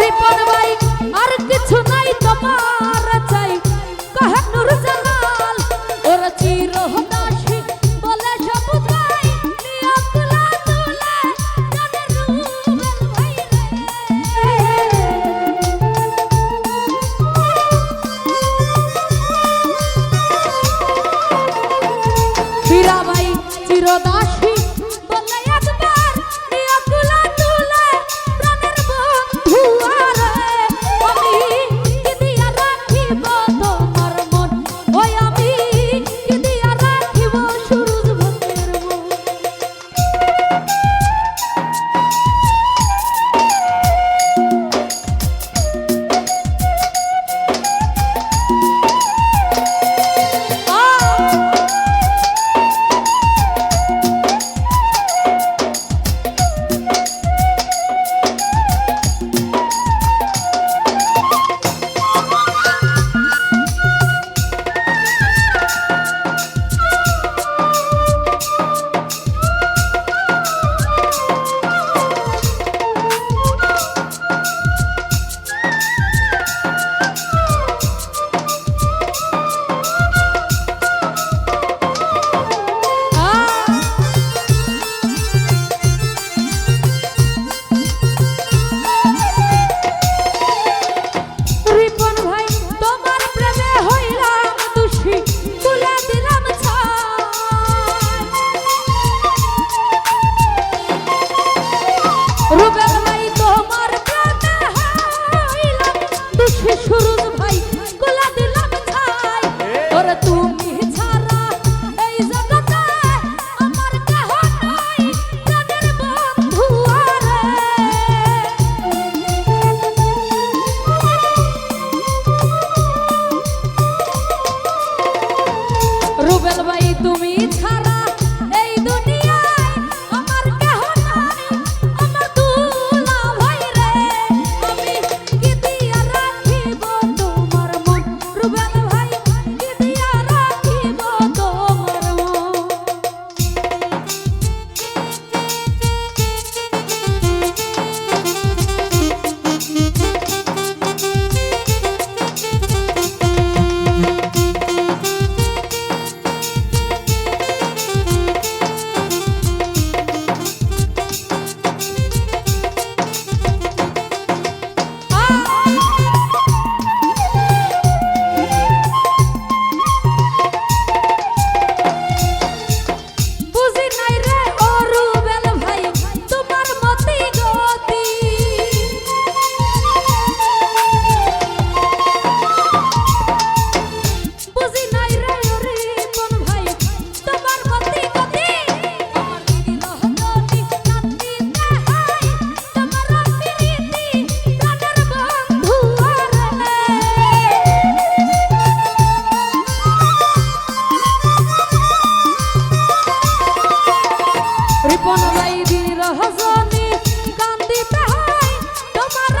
রিপন ভাই আর কিছু নাই তোমার চাই। কাহানুর জালাল, ওর চির দাসী বলে সব গাই নিয়কলা তুলে কানে রুবেল ভাই রে। হীরা ভাই চির দাসী রূপের রহজনী কান্দিতে হয়। তোমার